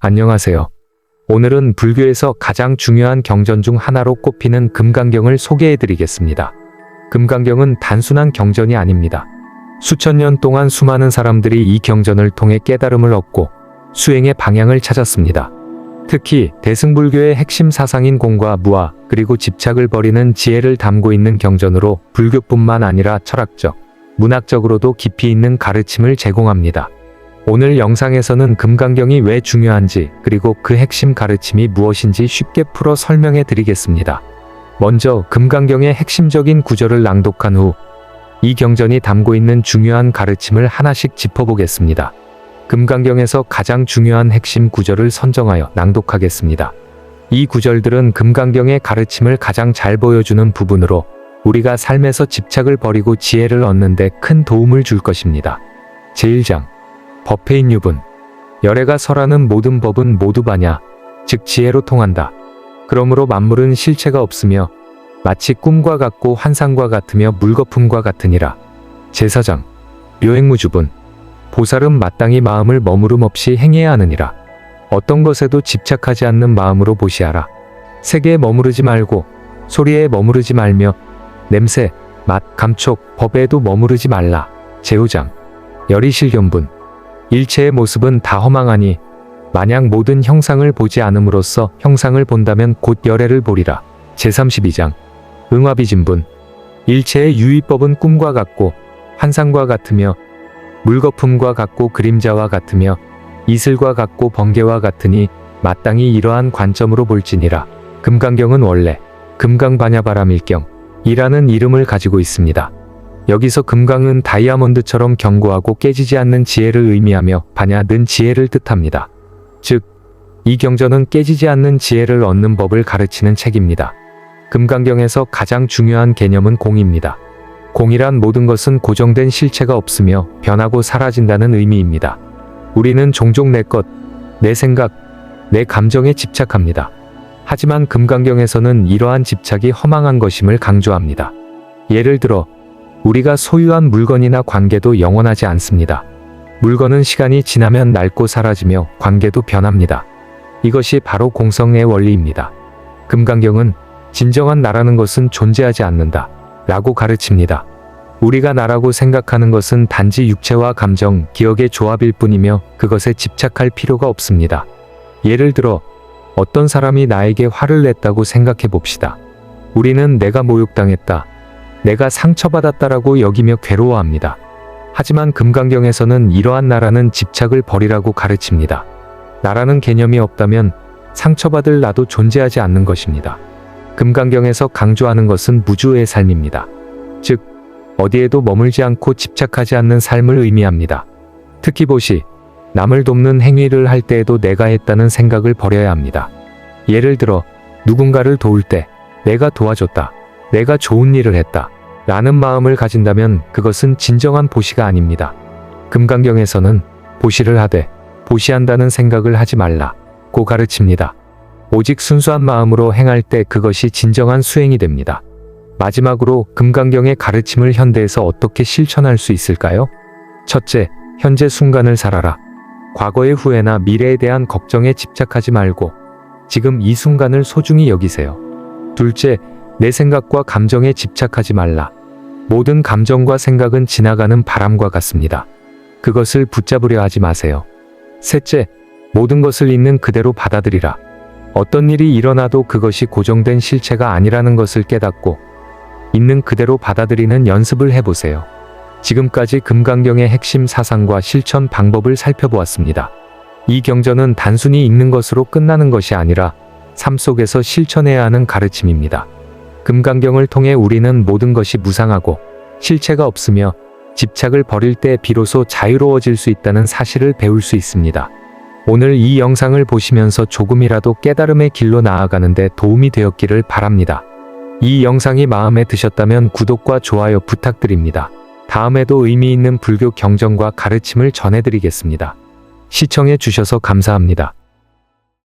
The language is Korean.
안녕하세요. 오늘은 불교에서 가장 중요한 경전 중 하나로 꼽히는 금강경을 소개해 드리겠습니다. 금강경은 단순한 경전이 아닙니다. 수천 년 동안 수많은 사람들이 이 경전을 통해 깨달음을 얻고 수행의 방향을 찾았습니다. 특히 대승불교의 핵심 사상인 공과 무아 그리고 집착을 버리는 지혜를 담고 있는 경전으로 불교뿐만 아니라 철학적, 문학적으로도 깊이 있는 가르침을 제공합니다. 오늘 영상에서는 금강경이 왜 중요한지 그리고 그 핵심 가르침이 무엇인지 쉽게 풀어 설명해 드리겠습니다. 먼저 금강경의 핵심적인 구절을 낭독한 후 이 경전이 담고 있는 중요한 가르침을 하나씩 짚어보겠습니다. 금강경에서 가장 중요한 핵심 구절을 선정하여 낭독하겠습니다. 이 구절들은 금강경의 가르침을 가장 잘 보여주는 부분으로 우리가 삶에서 집착을 버리고 지혜를 얻는데 큰 도움을 줄 것입니다. 제1장 법회인 유분 열애가 설하는 모든 법은 모두 바냐 즉 지혜로 통한다. 그러므로 만물은 실체가 없으며 마치 꿈과 같고 환상과 같으며 물거품과 같으니라. 제사장 묘행무주분 보살은 마땅히 마음을 머무름 없이 행해야 하느니라. 어떤 것에도 집착하지 않는 마음으로 보시하라. 세계에 머무르지 말고 소리에 머무르지 말며 냄새, 맛, 감촉, 법에도 머무르지 말라. 제후장 열이실견분 일체의 모습은 다 허망하니 만약 모든 형상을 보지 않음으로써 형상을 본다면 곧 열애를 보리라. 제32장 응화비 진분 일체의 유의법은 꿈과 같고 환상과 같으며 물거품과 같고 그림자와 같으며 이슬과 같고 번개와 같으니 마땅히 이러한 관점으로 볼지니라. 금강경은 원래 금강반야바람일경 이라는 이름을 가지고 있습니다. 여기서 금강은 다이아몬드처럼 견고하고 깨지지 않는 지혜를 의미하며 반야는 지혜를 뜻합니다. 즉, 이 경전은 깨지지 않는 지혜를 얻는 법을 가르치는 책입니다. 금강경에서 가장 중요한 개념은 공입니다. 공이란 모든 것은 고정된 실체가 없으며 변하고 사라진다는 의미입니다. 우리는 종종 내 것, 내 생각, 내 감정에 집착합니다. 하지만 금강경에서는 이러한 집착이 허망한 것임을 강조합니다. 예를 들어, 우리가 소유한 물건이나 관계도 영원하지 않습니다. 물건은 시간이 지나면 낡고 사라지며 관계도 변합니다. 이것이 바로 공성의 원리입니다. 금강경은 진정한 나라는 것은 존재하지 않는다. 라고 가르칩니다. 우리가 나라고 생각하는 것은 단지 육체와 감정, 기억의 조합일 뿐이며 그것에 집착할 필요가 없습니다. 예를 들어, 어떤 사람이 나에게 화를 냈다고 생각해 봅시다. 우리는 내가 모욕당했다. 내가 상처받았다라고 여기며 괴로워합니다. 하지만 금강경에서는 이러한 나라는 집착을 버리라고 가르칩니다. 나라는 개념이 없다면 상처받을 나도 존재하지 않는 것입니다. 금강경에서 강조하는 것은 무주의 삶입니다. 즉, 어디에도 머물지 않고 집착하지 않는 삶을 의미합니다. 특히 보시, 남을 돕는 행위를 할 때에도 내가 했다는 생각을 버려야 합니다. 예를 들어, 누군가를 도울 때, 내가 도와줬다. 내가 좋은 일을 했다. 라는 마음을 가진다면 그것은 진정한 보시가 아닙니다. 금강경에서는 보시를 하되 보시한다는 생각을 하지 말라. 고 가르칩니다. 오직 순수한 마음으로 행할 때 그것이 진정한 수행이 됩니다. 마지막으로 금강경의 가르침을 현대에서 어떻게 실천할 수 있을까요? 첫째, 현재 순간을 살아라. 과거의 후회나 미래에 대한 걱정에 집착하지 말고 지금 이 순간을 소중히 여기세요. 둘째, 내 생각과 감정에 집착하지 말라. 모든 감정과 생각은 지나가는 바람과 같습니다. 그것을 붙잡으려 하지 마세요. 셋째, 모든 것을 있는 그대로 받아들이라. 어떤 일이 일어나도 그것이 고정된 실체가 아니라는 것을 깨닫고 있는 그대로 받아들이는 연습을 해보세요. 지금까지 금강경의 핵심 사상과 실천 방법을 살펴보았습니다. 이 경전은 단순히 읽는 것으로 끝나는 것이 아니라 삶 속에서 실천해야 하는 가르침입니다. 금강경을 통해 우리는 모든 것이 무상하고 실체가 없으며 집착을 버릴 때 비로소 자유로워질 수 있다는 사실을 배울 수 있습니다. 오늘 이 영상을 보시면서 조금이라도 깨달음의 길로 나아가는데 도움이 되었기를 바랍니다. 이 영상이 마음에 드셨다면 구독과 좋아요 부탁드립니다. 다음에도 의미 있는 불교 경전과 가르침을 전해드리겠습니다. 시청해 주셔서 감사합니다.